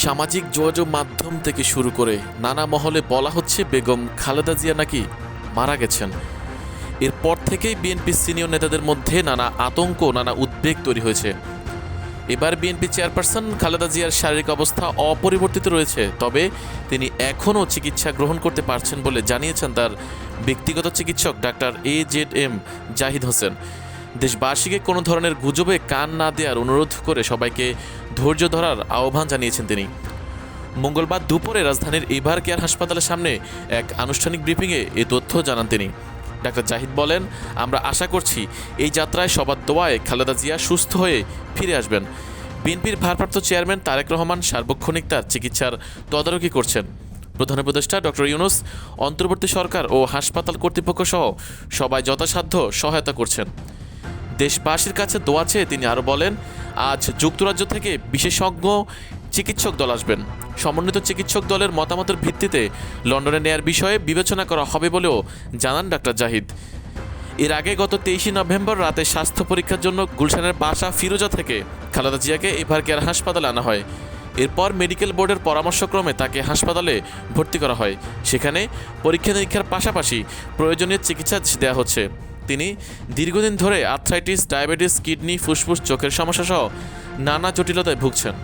সামাজিক যোগাযোগ মাধ্যম থেকে শুরু করে নানা মহলে বলা হচ্ছে বেগম খালেদা জিয়া নাকি মারা গেছেন। এরপর থেকেই বিএনপি সিনিয়র নেতাদের মধ্যে নানা আতঙ্ক, নানা উদ্বেগ তৈরি হয়েছে। এবার বিএনপি চেয়ারপারসন খালেদা জিয়ার শারীরিক অবস্থা অপরিবর্তিত রয়েছে, তবে তিনি এখনও চিকিৎসা গ্রহণ করতে পারছেন বলে জানিয়েছেন তার ব্যক্তিগত চিকিৎসক doctor A Z M Zahid Hossain. দেশবাসীকে কোনো ধরনের গুজবে কান না দেওয়ার অনুরোধ করে সবাইকে ধৈর্য ধরার আহ্বান জানিয়েছেন তিনি। মঙ্গলবার দুপুরে রাজধানীর ইভার কেয়ার হাসপাতালের সামনে এক আনুষ্ঠানিক ব্রিফিংয়ে এ তথ্য জানান তিনি। ডাক্তার জাহিদ বলেন, আমরা আশা করছি এই যাত্রায় সবার দোয়ায় খালেদা জিয়া সুস্থ হয়ে ফিরে আসবেন। বিএনপির ভারপ্রাপ্ত চেয়ারম্যান তারেক রহমান সার্বক্ষণিক তার চিকিৎসার তদারকি করছেন। প্রধান উপদেষ্টা ডক্টর ইউনুস, অন্তর্বর্তী সরকার ও হাসপাতাল কর্তৃপক্ষ সহ সবাই যথাসাধ্য সহায়তা করছেন। দেশবাসীর কাছে দোয়া চেয়ে তিনি আরও বলেন, আজ যুক্তরাজ্য থেকে বিশেষজ্ঞ চিকিৎসক দল আসবেন। সমন্বিত চিকিৎসক দলের মতামতের ভিত্তিতে লন্ডনে নেয়ার বিষয়ে বিবেচনা করা হবে বলেও জানান ডাক্তার জাহিদ। এর আগে গত তেইশে নভেম্বর রাতে স্বাস্থ্য পরীক্ষার জন্য গুলশানের বাসা ফিরোজা থেকে খালেদা জিয়াকে এভার কেয়ার হাসপাতালে আনা হয়। এরপর মেডিকেল বোর্ডের পরামর্শক্রমে তাকে হাসপাতালে ভর্তি করা হয়। সেখানে পরীক্ষা নিরীক্ষার পাশাপাশি প্রয়োজনীয় চিকিৎসা দেওয়া হচ্ছে। তিনি দীর্ঘদিন ধরে আর্থ্রাইটিস ডায়াবেটিস কিডনি ফুসফুস চোখের সমস্যাসহ নানা জটিলতায় ভুগছেন।